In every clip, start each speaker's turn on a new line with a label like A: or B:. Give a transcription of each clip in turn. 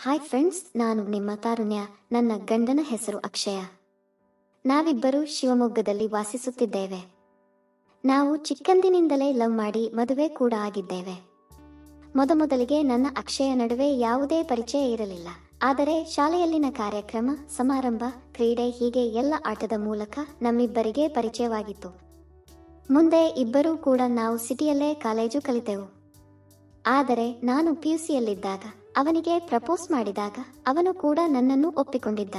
A: Hi friends ನಾನು ನಿಮ್ಮ ತಾರುಣ್ಯ ನನ್ನ ಗಂಡನ ಹೆಸರು ಅಕ್ಷಯ. ನಾವಿಬ್ಬರು ಶಿವಮೊಗ್ಗದಲ್ಲಿ ವಾಸಿಸುತ್ತಿದ್ದೇವೆ. ನಾವು ಚಿಕ್ಕಂದಿನಿಂದಲೇ ಲವ್ ಮಾಡಿ ಮದುವೆ ಕೂಡ ಆಗಿದ್ದೇವೆ. ಮೊದಮೊದಲಿಗೆ ನನ್ನ ಅಕ್ಷಯ ನಡುವೆ ಯಾವುದೇ ಪರಿಚಯ ಇರಲಿಲ್ಲ. ಆದರೆ ಶಾಲೆಯಲ್ಲಿನ ಕಾರ್ಯಕ್ರಮ, ಸಮಾರಂಭ, ಕ್ರೀಡೆ ಹೀಗೆ ಎಲ್ಲ ಆಟದ ಮೂಲಕ ನಮ್ಮಿಬ್ಬರಿಗೆ ಪರಿಚಯವಾಗಿತ್ತು. ಮುಂದೆ ಇಬ್ಬರೂ ಕೂಡ ನಾವು ಸಿಟಿಯಲ್ಲೇ ಕಾಲೇಜು ಕಲಿತೆವು. ಆದರೆ ನಾನು ಪಿಯುಸಿಯಲ್ಲಿದ್ದಾಗ ಅವನಿಗೆ ಪ್ರಪೋಸ್ ಮಾಡಿದಾಗ ಅವನು ಕೂಡ ನನ್ನನ್ನು ಒಪ್ಪಿಕೊಂಡಿದ್ದ.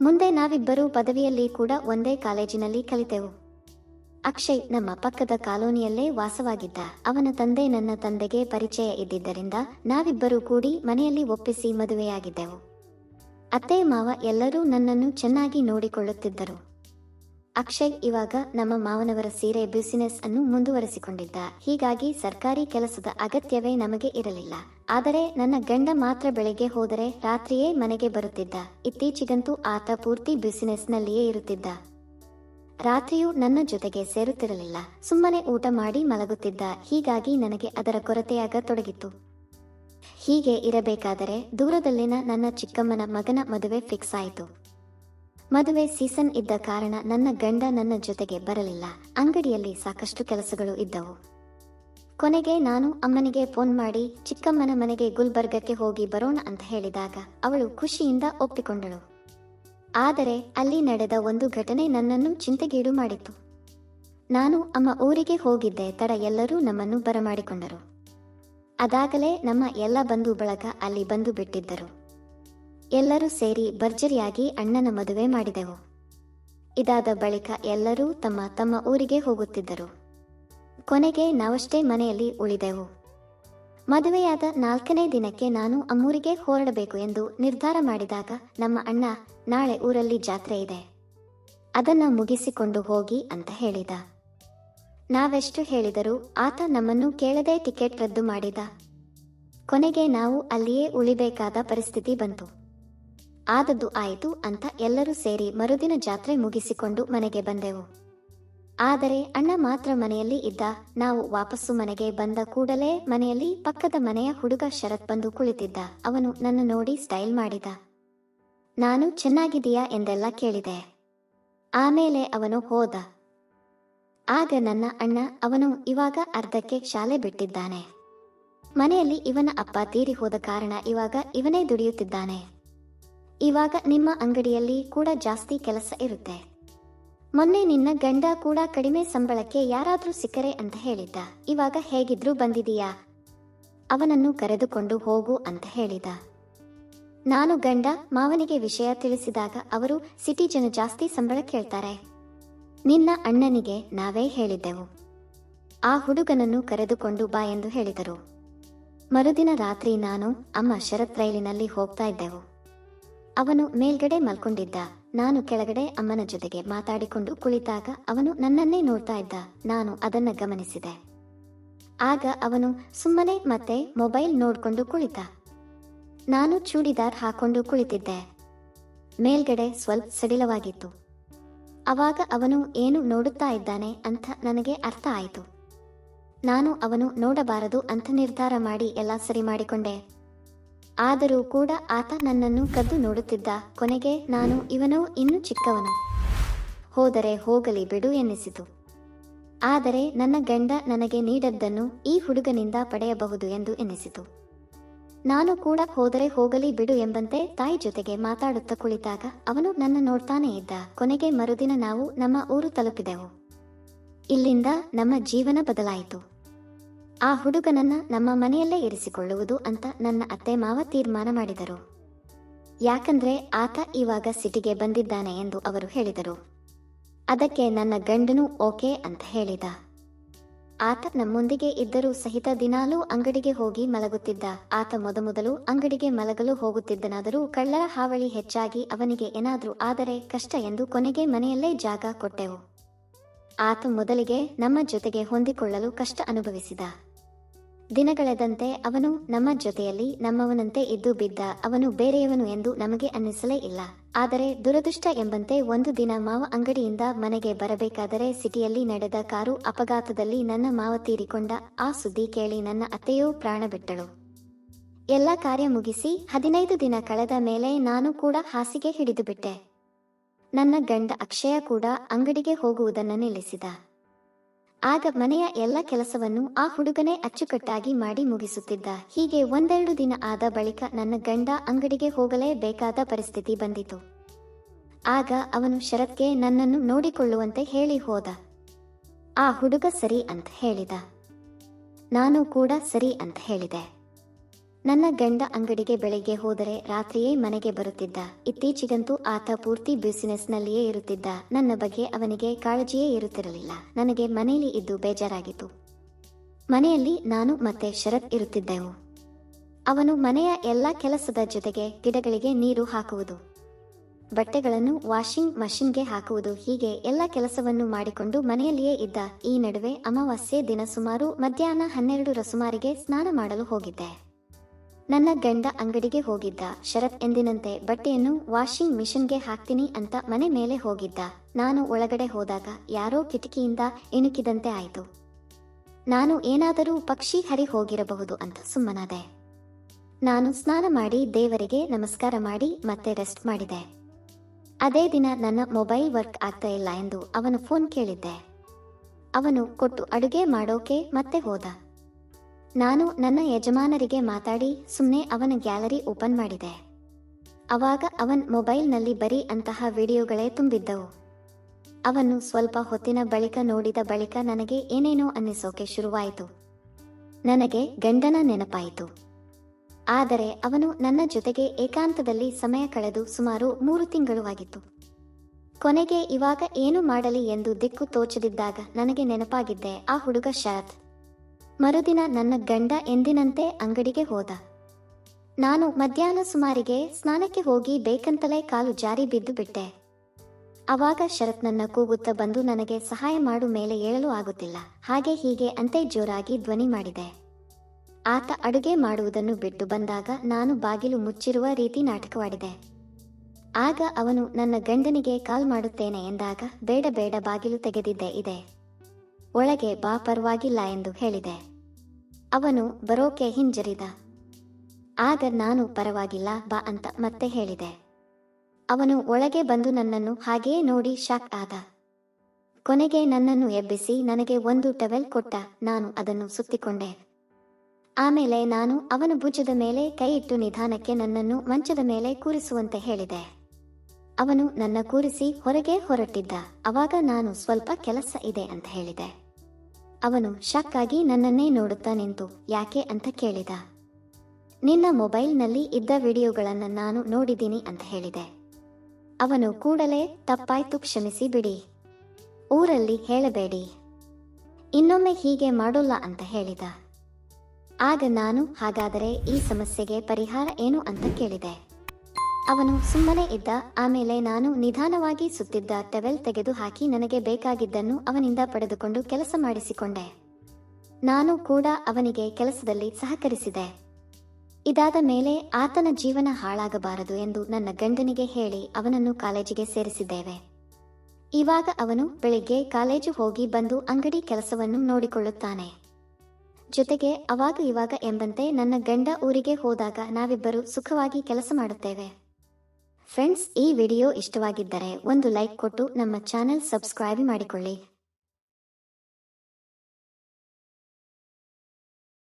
A: ಮುಂದೆ ನಾವಿಬ್ಬರೂ ಪದವಿಯಲ್ಲಿ ಕೂಡ ಒಂದೇ ಕಾಲೇಜಿನಲ್ಲಿ ಕಲಿತೆವು. ಅಕ್ಷಯ್ ನಮ್ಮ ಪಕ್ಕದ ಕಾಲೋನಿಯಲ್ಲೇ ವಾಸವಾಗಿದ್ದ. ಅವನ ತಂದೆ ನನ್ನ ತಂದೆಗೆ ಪರಿಚಯ ಇದ್ದಿದ್ದರಿಂದ ನಾವಿಬ್ಬರೂ ಕೂಡಿ ಮನೆಯಲ್ಲಿ ಒಪ್ಪಿಸಿ ಮದುವೆಯಾಗಿದ್ದೆವು. ಅತ್ತೆ, ಮಾವ ಎಲ್ಲರೂ ನನ್ನನ್ನು ಚೆನ್ನಾಗಿ ನೋಡಿಕೊಳ್ಳುತ್ತಿದ್ದರು. ಅಕ್ಷಯ್ ಇವಾಗ ನಮ್ಮ ಮಾವನವರ ಸೀರೆ ಬಿಸಿನೆಸ್ ಅನ್ನು ಮುಂದುವರೆಸಿಕೊಂಡಿದ್ದ. ಹೀಗಾಗಿ ಸರ್ಕಾರಿ ಕೆಲಸದ ಅಗತ್ಯವೇ ನಮಗೆ ಇರಲಿಲ್ಲ. ಆದರೆ ನನ್ನ ಗಂಡ ಮಾತ್ರ ಬೆಳಿಗ್ಗೆ ಹೋದರೆ ರಾತ್ರಿಯೇ ಮನೆಗೆ ಬರುತ್ತಿದ್ದ. ಇತ್ತೀಚೆಗಂತೂ ಆತ ಪೂರ್ತಿ ಬಿಸಿನೆಸ್ನಲ್ಲಿಯೇ ಇರುತ್ತಿದ್ದ. ರಾತ್ರಿಯೂ ನನ್ನ ಜೊತೆಗೆ ಸೇರುತ್ತಿರಲಿಲ್ಲ. ಸುಮ್ಮನೆ ಊಟ ಮಾಡಿ ಮಲಗುತ್ತಿದ್ದ. ಹೀಗಾಗಿ ನನಗೆ ಅದರ ಕೊರತೆಯಾಗ ತೊಡಗಿತ್ತು. ಹೀಗೆ ಇರಬೇಕಾದರೆ ದೂರದಲ್ಲಿನ ನನ್ನ ಚಿಕ್ಕಮ್ಮನ ಮಗನ ಮದುವೆ ಫಿಕ್ಸ್ ಆಯಿತು. ಮದುವೆ ಸೀಸನ್ ಇದ್ದ ಕಾರಣ ನನ್ನ ಗಂಡ ನನ್ನ ಜೊತೆಗೆ ಬರಲಿಲ್ಲ. ಅಂಗಡಿಯಲ್ಲಿ ಸಾಕಷ್ಟು ಕೆಲಸಗಳು ಇದ್ದವು. ಕೊನೆಗೆ ನಾನು ಅಮ್ಮನಿಗೆ ಫೋನ್ ಮಾಡಿ, ಚಿಕ್ಕಮ್ಮನ ಮನೆಗೆ ಗುಲ್ಬರ್ಗಕ್ಕೆ ಹೋಗಿ ಬರೋಣ ಅಂತ ಹೇಳಿದಾಗ ಅವಳು ಖುಷಿಯಿಂದ ಒಪ್ಪಿಕೊಂಡಳು. ಆದರೆ ಅಲ್ಲಿ ನಡೆದ ಒಂದು ಘಟನೆ ನನ್ನನ್ನು ಚಿಂತೆಗೀಡು ಮಾಡಿತು ನಾನು ಅಮ್ಮ ಊರಿಗೆ ಹೋಗಿದ್ದೆ, ತಡ ಎಲ್ಲರೂ ನಮ್ಮನ್ನು ಬರಮಾಡಿಕೊಂಡರು. ಅದಾಗಲೇ ನಮ್ಮ ಎಲ್ಲ ಬಂಧು ಬಳಗ ಅಲ್ಲಿ ಬಂದು ಬಿಟ್ಟಿದ್ದರು. ಎಲ್ಲರೂ ಸೇರಿ ಭರ್ಜರಿಯಾಗಿ ಅಣ್ಣನ ಮದುವೆ ಮಾಡಿದೆವು. ಇದಾದ ಬಳಿಕ ಎಲ್ಲರೂ ತಮ್ಮ ತಮ್ಮ ಊರಿಗೆ ಹೋಗುತ್ತಿದ್ದರು. ಕೊನೆಗೆ ನಾವಷ್ಟೇ ಮನೆಯಲ್ಲಿ ಉಳಿದೆವು. ಮದುವೆಯಾದ ನಾಲ್ಕನೇ ದಿನಕ್ಕೆ ನಾನು ಅಮ್ಮೂರಿಗೆ ಹೊರಡಬೇಕು ಎಂದು ನಿರ್ಧಾರ ಮಾಡಿದಾಗ ನಮ್ಮ ಅಣ್ಣ ನಾಳೆ ಊರಲ್ಲಿ ಜಾತ್ರೆ ಇದೆ. ಅದನ್ನು ಮುಗಿಸಿಕೊಂಡು ಹೋಗಿ ಅಂತ ಹೇಳಿದ. ನಾವೆಷ್ಟು ಹೇಳಿದರೂ ಆತ ನಮ್ಮನ್ನು ಕೇಳದೆ ಟಿಕೆಟ್ ರದ್ದು ಮಾಡಿದ. ಕೊನೆಗೆ ನಾವು ಅಲ್ಲಿಯೇ ಉಳಿಬೇಕಾದ ಪರಿಸ್ಥಿತಿ ಬಂತು. ಆದದ್ದು ಆಯಿತು ಅಂತ ಎಲ್ಲರೂ ಸೇರಿ ಮರುದಿನ ಜಾತ್ರೆ ಮುಗಿಸಿಕೊಂಡು ಮನೆಗೆ ಬಂದೆವು. ಆದರೆ ಅಣ್ಣ ಮಾತ್ರ ಮನೆಯಲ್ಲಿ ಇದ್ದ ನಾವು ವಾಪಸ್ಸು ಮನೆಗೆ ಬಂದ ಕೂಡಲೇ ಮನೆಯಲ್ಲಿ ಪಕ್ಕದ ಮನೆಯ ಹುಡುಗ ಶರತ್ ಬಂದು ಕುಳಿತಿದ್ದ. ಅವನು ನನ್ನ ನೋಡಿ ಸ್ಟೈಲ್ ಮಾಡಿದ. ನಾನು ಚೆನ್ನಾಗಿದೀಯಾ ಎಂದೆಲ್ಲ ಕೇಳಿದೆ. ಆಮೇಲೆ ಅವನು ಹೋದ. ಆಗ ನನ್ನ ಅಣ್ಣ ಅವನು ಇವಾಗ ಅರ್ಧಕ್ಕೆ ಶಾಲೆ ಬಿಟ್ಟಿದ್ದಾನೆ. ಮನೆಯಲ್ಲಿ ಇವನ ಅಪ್ಪ ತೀರಿ ಹೋದ ಕಾರಣ ಇವಾಗ ಇವನೇ ದುಡಿಯುತ್ತಿದ್ದಾನೆ. ಇವಾಗ ನಿಮ್ಮ ಅಂಗಡಿಯಲ್ಲಿ ಕೂಡ ಜಾಸ್ತಿ ಕೆಲಸ ಇರುತ್ತೆ. ಮೊನ್ನೆ ನಿನ್ನ ಗಂಡ ಕೂಡ ಕಡಿಮೆ ಸಂಬಳಕ್ಕೆ ಯಾರಾದರೂ ಸಿಕ್ಕರೆ ಅಂತ ಹೇಳಿದ್ದ. ಇವಾಗ ಹೇಗಿದ್ರೂ ಬಂದಿದೀಯಾ? ಅವನನ್ನು ಕರೆದುಕೊಂಡು ಹೋಗು ಅಂತ ಹೇಳಿದ. ನಾನು ಗಂಡ ಮಾವನಿಗೆ ವಿಷಯ ತಿಳಿಸಿದಾಗ ಅವರು ಸಿಟಿ ಜನ ಜಾಸ್ತಿ ಸಂಬಳ ಕೇಳ್ತಾರೆ. ನಿನ್ನ ಅಣ್ಣನಿಗೆ ನಾವೇ ಹೇಳಿದ್ದೆವು. ಆ ಹುಡುಗನನ್ನು ಕರೆದುಕೊಂಡು ಬಾ ಎಂದು ಹೇಳಿದರು. ಮರುದಿನ ರಾತ್ರಿ ನಾನು ಅಮ್ಮ ಶರತ್ ರೈಲಿನಲ್ಲಿ ಹೋಗ್ತಾ ಇದ್ದೆವು. ಅವನು ಮೇಲ್ಗಡೆ ಮಲ್ಕೊಂಡಿದ್ದ. ನಾನು ಕೆಳಗಡೆ ಅಮ್ಮನ ಜೊತೆಗೆ ಮಾತಾಡಿಕೊಂಡು ಕುಳಿತಾಗ ಅವನು ನನ್ನನ್ನೇ ನೋಡ್ತಾ ಇದ್ದ. ನಾನು ಅದನ್ನ ಗಮನಿಸಿದೆ. ಆಗ ಅವನು ಸುಮ್ಮನೆ ಮತ್ತೆ ಮೊಬೈಲ್ ನೋಡ್ಕೊಂಡು ಕುಳಿತ. ನಾನು ಚೂಡಿದಾರ್ ಹಾಕೊಂಡು ಕುಳಿತಿದ್ದೆ. ಮೇಲ್ಗಡೆ ಸ್ವಲ್ಪ ಸಡಿಲವಾಗಿತ್ತು. ಅವಾಗ ಅವನು ಏನು ನೋಡುತ್ತಾ ಇದ್ದಾನೆ ಅಂತ ನನಗೆ ಅರ್ಥ ಆಯಿತು. ನಾನು ಅವನು ನೋಡಬಾರದು ಅಂತ ನಿರ್ಧಾರ ಮಾಡಿ ಎಲ್ಲ ಸರಿ ಮಾಡಿಕೊಂಡೆ. ಆದರೂ ಕೂಡ ಆತ ನನ್ನನ್ನು ಕದ್ದು ನೋಡುತ್ತಿದ್ದ. ಕೊನೆಗೆ ನಾನು ಇವನು ಇನ್ನೂ ಚಿಕ್ಕವನು. ಹೋದರೆ ಹೋಗಲಿ ಬಿಡು ಎನ್ನಿಸಿತು. ಆದರೆ ನನ್ನ ಗಂಡ ನನಗೆ ನೀಡದ್ದನ್ನು ಈ ಹುಡುಗನಿಂದ ಪಡೆಯಬಹುದು ಎಂದು ಎನ್ನಿಸಿತು. ನಾನು ಕೂಡ ಹೋದರೆ ಹೋಗಲಿ ಬಿಡು ಎಂಬಂತೆ ತಾಯಿ ಜೊತೆಗೆ ಮಾತಾಡುತ್ತಾ ಕುಳಿತಾಗ ಅವನು ನನ್ನ ನೋಡ್ತಾನೆ ಇದ್ದ. ಕೊನೆಗೆ ಮರುದಿನ ನಾವು ನಮ್ಮ ಊರು ತಲುಪಿದೆವು. ಇಲ್ಲಿಂದ ನಮ್ಮ ಜೀವನ ಬದಲಾಯಿತು. ಆ ಹುಡುಗನನ್ನ ನಮ್ಮ ಮನೆಯಲ್ಲೇ ಇರಿಸಿಕೊಳ್ಳುವುದು ಅಂತ ನನ್ನ ಅತ್ತೆ ಮಾವ ತೀರ್ಮಾನ ಮಾಡಿದರು. ಯಾಕಂದ್ರೆ ಆತ ಇವಾಗ ಸಿಟಿಗೆ ಬಂದಿದ್ದಾನೆ ಎಂದು ಅವರು ಹೇಳಿದರು. ಅದಕ್ಕೆ ನನ್ನ ಗಂಡನು ಓಕೆ ಅಂತ ಹೇಳಿದ. ಆತ ನಮ್ಮೊಂದಿಗೆ ಇದ್ದರೂ ಸಹಿತ ದಿನಾಲೂ ಅಂಗಡಿಗೆ ಹೋಗಿ ಮಲಗುತ್ತಿದ್ದ. ಆತ ಮೊದಮೊದಲು ಅಂಗಡಿಗೆ ಮಲಗಲು ಹೋಗುತ್ತಿದ್ದನಾದರೂ ಕಳ್ಳರ ಹಾವಳಿ ಹೆಚ್ಚಾಗಿ ಅವನಿಗೆ ಏನಾದರೂ ಆದರೆ ಕಷ್ಟ ಎಂದು ಕೊನೆಗೆ ಮನೆಯಲ್ಲೇ ಜಾಗ ಕೊಟ್ಟೆವು. ಆತ ಮೊದಲಿಗೆ ನಮ್ಮ ಜೊತೆಗೆ ಹೊಂದಿಕೊಳ್ಳಲು ಕಷ್ಟ ಅನುಭವಿಸಿದ. ದಿನಗಳೆದಂತೆ ಅವನು ನಮ್ಮ ಜೊತೆಯಲ್ಲಿ ನಮ್ಮವನಂತೆ ಇದ್ದು ಬಿದ್ದ ಅವನು ಬೇರೆಯವನು ಎಂದು ನಮಗೆ ಅನ್ನಿಸಲೇ ಇಲ್ಲ. ಆದರೆ ದುರದೃಷ್ಟ ಎಂಬಂತೆ ಒಂದು ದಿನ ಮಾವ ಅಂಗಡಿಯಿಂದ ಮನೆಗೆ ಬರಬೇಕಾದರೆ ಸಿಟಿಯಲ್ಲಿ ನಡೆದ ಕಾರು ಅಪಘಾತದಲ್ಲಿ ನನ್ನ ಮಾವ ತೀರಿಕೊಂಡ ಆ ಸುದ್ದಿ ಕೇಳಿ ನನ್ನ ಅತ್ತೆಯೂ ಪ್ರಾಣ ಬಿಟ್ಟಳು. ಎಲ್ಲ ಕಾರ್ಯ ಮುಗಿಸಿ ಹದಿನೈದು ದಿನ ಕಳೆದ ಮೇಲೆ ನಾನು ಕೂಡ ಹಾಸಿಗೆ ಹಿಡಿದು ಬಿಟ್ಟೆ. ನನ್ನ ಗಂಡ ಅಕ್ಷಯ ಕೂಡ ಅಂಗಡಿಗೆ ಹೋಗುವುದನ್ನು ನಿಲ್ಲಿಸಿದ. ಆಗ ಮನೆಯ ಎಲ್ಲ ಕೆಲಸವನ್ನು ಆ ಹುಡುಗನೇ ಅಚ್ಚುಕಟ್ಟಾಗಿ ಮಾಡಿ ಮುಗಿಸುತ್ತಿದ್ದ. ಹೀಗೆ ಒಂದೆರಡು ದಿನ ಆದ ಬಳಿಕ ನನ್ನ ಗಂಡ ಅಂಗಡಿಗೆ ಹೋಗಲೇಬೇಕಾದ ಪರಿಸ್ಥಿತಿ ಬಂದಿತು. ಆಗ ಅವನು ಶರತ್ಗೆ ನನ್ನನ್ನು ನೋಡಿಕೊಳ್ಳುವಂತೆ ಹೇಳಿ ಹೋದ. ಆ ಹುಡುಗ ಸರಿ ಅಂತ ಹೇಳಿದ. ನಾನು ಕೂಡ ಸರಿ ಅಂತ ಹೇಳಿದೆ. ನನ್ನ ಗಂಡ ಅಂಗಡಿಗೆ ಬೆಳಿಗ್ಗೆ ಹೋದರೆ ರಾತ್ರಿಯೇ ಮನೆಗೆ ಬರುತ್ತಿದ್ದ. ಇತ್ತೀಚೆಗಂತೂ ಆತ ಪೂರ್ತಿ ಬಿಸಿನೆಸ್ನಲ್ಲಿಯೇ ಇರುತ್ತಿದ್ದ. ನನ್ನ ಬಗ್ಗೆ ಅವನಿಗೆ ಕಾಳಜಿಯೇ ಇರುತ್ತಿರಲಿಲ್ಲ. ನನಗೆ ಮನೆಯಲ್ಲಿ ಇದ್ದು ಬೇಜಾರಾಗಿತ್ತು. ಮನೆಯಲ್ಲಿ ನಾನು ಮತ್ತೆ ಶರತ್ ಇರುತ್ತಿದ್ದೆವು. ಅವನು ಮನೆಯ ಎಲ್ಲ ಕೆಲಸದ ಜೊತೆಗೆ ಗಿಡಗಳಿಗೆ ನೀರು ಹಾಕುವುದು. ಬಟ್ಟೆಗಳನ್ನು ವಾಷಿಂಗ್ ಮಷಿನ್ಗೆ ಹಾಕುವುದು ಹೀಗೆ ಎಲ್ಲ ಕೆಲಸವನ್ನು ಮಾಡಿಕೊಂಡು ಮನೆಯಲ್ಲಿಯೇ ಇದ್ದ. ಈ ನಡುವೆ ಅಮಾವಾಸ್ಯೆ ದಿನ ಸುಮಾರು ಮಧ್ಯಾಹ್ನ ಹನ್ನೆರಡರ ಸುಮಾರಿಗೆ ಸ್ನಾನ ಮಾಡಲು ಹೋಗಿದ್ದೆ. ನನ್ನ ಗಂಡ ಅಂಗಡಿಗೆ ಹೋಗಿದ್ದ. ಶರತ್ ಎಂದಿನಂತೆ ಬಟ್ಟೆಯನ್ನು ವಾಷಿಂಗ್ ಮಿಷಿನ್ಗೆ ಹಾಕ್ತೀನಿ ಅಂತ ಮನೆ ಮೇಲೆ ಹೋಗಿದ್ದ. ನಾನು ಒಳಗಡೆ ಹೋದಾಗ ಯಾರೋ ಕಿಟಕಿಯಿಂದ ಇಣುಕಿದಂತೆ ಆಯಿತು. ನಾನು ಏನಾದರೂ ಪಕ್ಷಿ ಹರಿ ಹೋಗಿರಬಹುದು ಅಂತ ಸುಮ್ಮನಾದೆ. ನಾನು ಸ್ನಾನ ಮಾಡಿ ದೇವರಿಗೆ ನಮಸ್ಕಾರ ಮಾಡಿ ಮತ್ತೆ ರೆಸ್ಟ್ ಮಾಡಿದೆ. ಅದೇ ದಿನ ನನ್ನ ಮೊಬೈಲ್ ವರ್ಕ್ ಆಗ್ತಾ ಇಲ್ಲ ಎಂದು ಅವನು ಫೋನ್ ಕೇಳಿದ್ದೆ. ಅವನು ಕೊಟ್ಟು ಅಡುಗೆ ಮಾಡೋಕೆ ಮತ್ತೆ ಹೋದ. ನಾನು ನನ್ನ ಯಜಮಾನರಿಗೆ ಮಾತಾಡಿ ಸುಮ್ಮನೆ ಅವನ ಗ್ಯಾಲರಿ ಓಪನ್ ಮಾಡಿದೆ. ಅವಾಗ ಅವನ್ ಮೊಬೈಲ್ನಲ್ಲಿ ಬರೀ ಅಂತಹ ವಿಡಿಯೋಗಳೇ ತುಂಬಿದ್ದವು. ಅವನು ಸ್ವಲ್ಪ ಹೊತ್ತಿನ ಬಳಿಕ ನೋಡಿದ ಬಳಿಕ ನನಗೆ ಏನೇನೋ ಅನ್ನಿಸೋಕೆ ಶುರುವಾಯಿತು. ನನಗೆ ಗಂಡನ ನೆನಪಾಯಿತು. ಆದರೆ ಅವನು ನನ್ನ ಜೊತೆಗೆ ಏಕಾಂತದಲ್ಲಿ ಸಮಯ ಕಳೆದು ಸುಮಾರು ಮೂರು ತಿಂಗಳು ಆಗಿತ್ತು. ಕೊನೆಗೆ ಇವಾಗ ಏನು ಮಾಡಲಿ ಎಂದು ದಿಕ್ಕು ತೋಚದಿದ್ದಾಗ ನನಗೆ ನೆನಪಾಗಿದ್ದೆ ಆ ಹುಡುಗ ಶರತ್ ಮರುದಿನ ನನ್ನ ಗಂಡ ಎಂದಿನಂತೆ ಅಂಗಡಿಗೆ ಹೋದ. ನಾನು ಮಧ್ಯಾಹ್ನ ಸುಮಾರಿಗೆ ಸ್ನಾನಕ್ಕೆ ಹೋಗಿ ಬೇಕಂತಲೇ ಕಾಲು ಜಾರಿ ಬಿದ್ದು ಬಿಟ್ಟೆ. ಅವಾಗ ಶರತ್ ನನ್ನ ಕೂಗುತ್ತಾ ಬಂದು ನನಗೆ ಸಹಾಯ ಮಾಡು ಮೇಲೆ ಏಳಲು ಆಗುತ್ತಿಲ್ಲ. ಹಾಗೆ ಹೀಗೆ ಅಂತೆ ಜೋರಾಗಿ ಧ್ವನಿ ಮಾಡಿದೆ. ಆತ ಅಡುಗೆ ಮಾಡುವುದನ್ನು ಬಿಟ್ಟು ಬಂದಾಗ ನಾನು ಬಾಗಿಲು ಮುಚ್ಚಿರುವ ರೀತಿ ನಾಟಕವಾಡಿದೆ. ಆಗ ಅವನು ನನ್ನ ಗಂಡನಿಗೆ ಕಾಲ್ ಮಾಡುತ್ತೇನೆ ಎಂದಾಗ ಬೇಡ ಬೇಡ ಬಾಗಿಲು ತೆಗೆದಿದ್ದೆ ಇದೆ. ಒಳಗೆ ಬಾ ಪರವಾಗಿಲ್ಲ ಎಂದು ಹೇಳಿದೆ. ಅವನು ಬರೋಕೆ ಹಿಂಜರಿದ. ಆಗ ನಾನು ಪರವಾಗಿಲ್ಲ ಬಾ ಅಂತ ಮತ್ತೆ ಹೇಳಿದೆ. ಅವನು ಒಳಗೆ ಬಂದು ನನ್ನನ್ನು ಹಾಗೆಯೇ ನೋಡಿ ಶಾಕ್ ಆದ. ಕೊನೆಗೆ ನನ್ನನ್ನು ಎಬ್ಬಿಸಿ ನನಗೆ ಒಂದು ಟವೆಲ್ ಕೊಟ್ಟ. ನಾನು ಅದನ್ನು ಸುತ್ತಿಕೊಂಡೆ. ಆಮೇಲೆ ನಾನು ಅವನ ಭುಜದ ಮೇಲೆ ಕೈ ಇಟ್ಟು ನಿಧಾನಕ್ಕೆ ನನ್ನನ್ನು ಮಂಚದ ಮೇಲೆ ಕೂರಿಸುವಂತೆ ಹೇಳಿದೆ. ಅವನು ನನ್ನ ಕೂರಿಸಿ ಹೊರಗೆ ಹೊರಟಿದ್ದ ಅವಾಗ ನಾನು ಸ್ವಲ್ಪ ಕೆಲಸ ಇದೆ ಅಂತ ಹೇಳಿದೆ. ಅವನು ಶಾಕ್ ಆಗಿ ನನ್ನನ್ನೇ ನೋಡುತ್ತಾ ನಿಂತು ಯಾಕೆ ಅಂತ ಕೇಳಿದ. ನಿನ್ನ ಮೊಬೈಲ್ನಲ್ಲಿ ಇದ್ದ ವಿಡಿಯೋಗಳನ್ನು ನಾನು ನೋಡಿದ್ದೀನಿ ಅಂತ ಹೇಳಿದೆ. ಅವನು ಕೂಡಲೇ ತಪ್ಪಾಯ್ತು ಕ್ಷಮಿಸಿ ಬಿಡಿ. ಊರಲ್ಲಿ ಹೇಳಬೇಡಿ. ಇನ್ನೊಮ್ಮೆ ಹೀಗೆ ಮಾಡೋಲ್ಲ ಅಂತ ಹೇಳಿದ. ಆಗ ನಾನು ಹಾಗಾದರೆ ಈ ಸಮಸ್ಯೆಗೆ ಪರಿಹಾರ ಏನು ಅಂತ ಕೇಳಿದೆ. ಅವನು ಸುಮ್ಮನೆ ಇದ್ದ, ಆಮೇಲೆ ನಾನು ನಿಧಾನವಾಗಿ ಸುತ್ತಿದ್ದ ಟೆವೆಲ್ ತೆಗೆದು ಹಾಕಿ ನನಗೆ ಬೇಕಾಗಿದ್ದನ್ನು ಅವನಿಂದ ಪಡೆದುಕೊಂಡು ಕೆಲಸ ಮಾಡಿಸಿಕೊಂಡೆ. ನಾನು ಕೂಡ ಅವನಿಗೆ ಕೆಲಸದಲ್ಲಿ ಸಹಕರಿಸಿದೆ. ಇದಾದ ಮೇಲೆ ಆತನ ಜೀವನ ಹಾಳಾಗಬಾರದು ಎಂದು ನನ್ನ ಗಂಡನಿಗೆ ಹೇಳಿ ಅವನನ್ನು ಕಾಲೇಜಿಗೆ ಸೇರಿಸಿದ್ದೇವೆ. ಇವಾಗ ಅವನು ಬೆಳಿಗ್ಗೆ ಕಾಲೇಜು ಹೋಗಿ ಬಂದು ಅಂಗಡಿ ಕೆಲಸವನ್ನು ನೋಡಿಕೊಳ್ಳುತ್ತಾನೆ. ಜೊತೆಗೆ ಅವಾಗ ಇವಾಗ ಎಂಬಂತೆ ನನ್ನ ಗಂಡ ಊರಿಗೆ ಹೋದಾಗ ನಾವಿಬ್ಬರು ಸುಖವಾಗಿ ಕೆಲಸ ಮಾಡುತ್ತೇವೆ. ಫ್ರೆಂಡ್ಸ್ ಈ ವಿಡಿಯೋ ಇಷ್ಟವಾಗಿದ್ದರೆ ಒಂದು ಲೈಕ್ ಕೊಟ್ಟು ನಮ್ಮ ಚಾನೆಲ್ ಸಬ್ಸ್ಕ್ರೈಬ್ ಮಾಡಿಕೊಳ್ಳಿ.